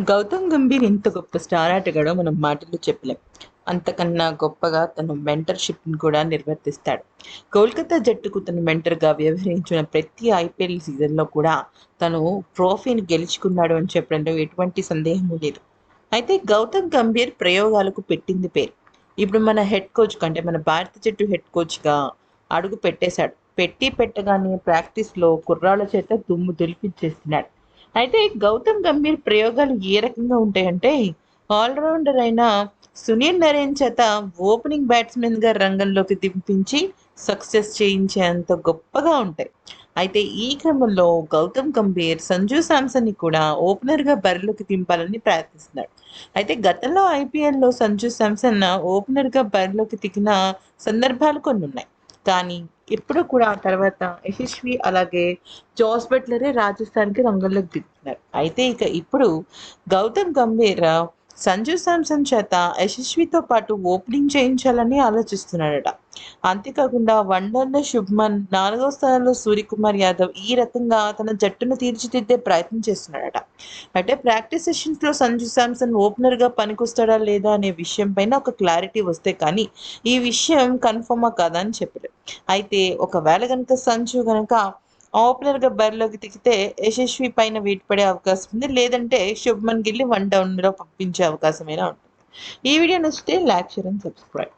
గౌతమ్ గంభీర్ ఇంత గొప్ప స్టార్ ఆటగాడో మనం మాటల్లో చెప్పలేం. అంతకన్నా గొప్పగా తన మెంటర్షిప్ని కూడా నిర్వర్తిస్తాడు. కోల్కతా జట్టుకు తన మెంటర్గా వ్యవహరించిన ప్రతి ఐపీఎల్ సీజన్లో కూడా తను ట్రోఫీని గెలుచుకున్నాడు అని చెప్పడంలో ఎటువంటి సందేహము లేదు. అయితే గౌతమ్ గంభీర్ ప్రయోగాలకు పెట్టింది పేరు. ఇప్పుడు మన హెడ్ కోచ్ కంటే మన భారత జట్టు హెడ్ కోచ్గా అడుగు పెట్టేశాడు. పెట్టి పెట్టగానే ప్రాక్టీస్లో కుర్రాళ్ళ చేత దుమ్ము దులిపించేస్తున్నాడు. అయితే గౌతమ్ గంభీర్ ప్రయోగాలు ఏ రకంగా ఉంటాయంటే ఆల్రౌండర్ అయిన సునీల్ నరేన్ చేత ఓపెనింగ్ బ్యాట్స్మెన్గా రంగంలోకి దింపించి సక్సెస్ చేయించేంత గొప్పగా ఉంటాయి. అయితే ఈ క్రమంలో గౌతమ్ గంభీర్ సంజు శాంసన్ని కూడా ఓపెనర్గా బరిలోకి దింపాలని ప్రయత్నిస్తున్నాడు. అయితే గతంలో ఐపీఎల్లో సంజు శాంసన్ ఓపెనర్గా బరిలోకి దిగిన సందర్భాలు కొన్ని ఉన్నాయి కానీ ఇప్పుడు కూడా ఆ తర్వాత యశస్వి అలాగే జాస్ బట్లరే రాజస్థాన్కి రంగంలోకి దిగుతున్నారు. అయితే ఇక ఇప్పుడు గౌతమ్ గంభీర్ సంజు శాంసన్ చేత యశస్వితో పాటు ఓపెనింగ్ చేయించాలని ఆలోచిస్తున్నాడట అంతేకాకుండా వన్డర్లో శుభ్మన్ నాలుగో స్థానంలో సూర్యకుమార్ యాదవ్ ఈ రకంగా తన జట్టును తీర్చిదిద్దే ప్రయత్నం చేస్తున్నాడట. అంటే ప్రాక్టీస్ సెషన్స్లో సంజు శాంసన్ ఓపెనర్గా పనికొస్తాడా లేదా అనే విషయం పైన ఒక క్లారిటీ వస్తే కానీ ఈ విషయం కన్ఫర్మా కాదా అని చెప్పారు. అయితే ఒకవేళ కనుక సంజు కనుక ఓపెనర్గా బరిలోకి దిగితే యశస్వి పైన వెయిట్ పడే అవకాశం ఉంది. లేదంటే శుభ్మన్ గిల్లి వన్ డౌన్లో పంపించే అవకాశమైనా ఉంటుంది. ఈ వీడియో నచ్చితే లైక్ షేర్ అండ్ సబ్స్క్రైబ్.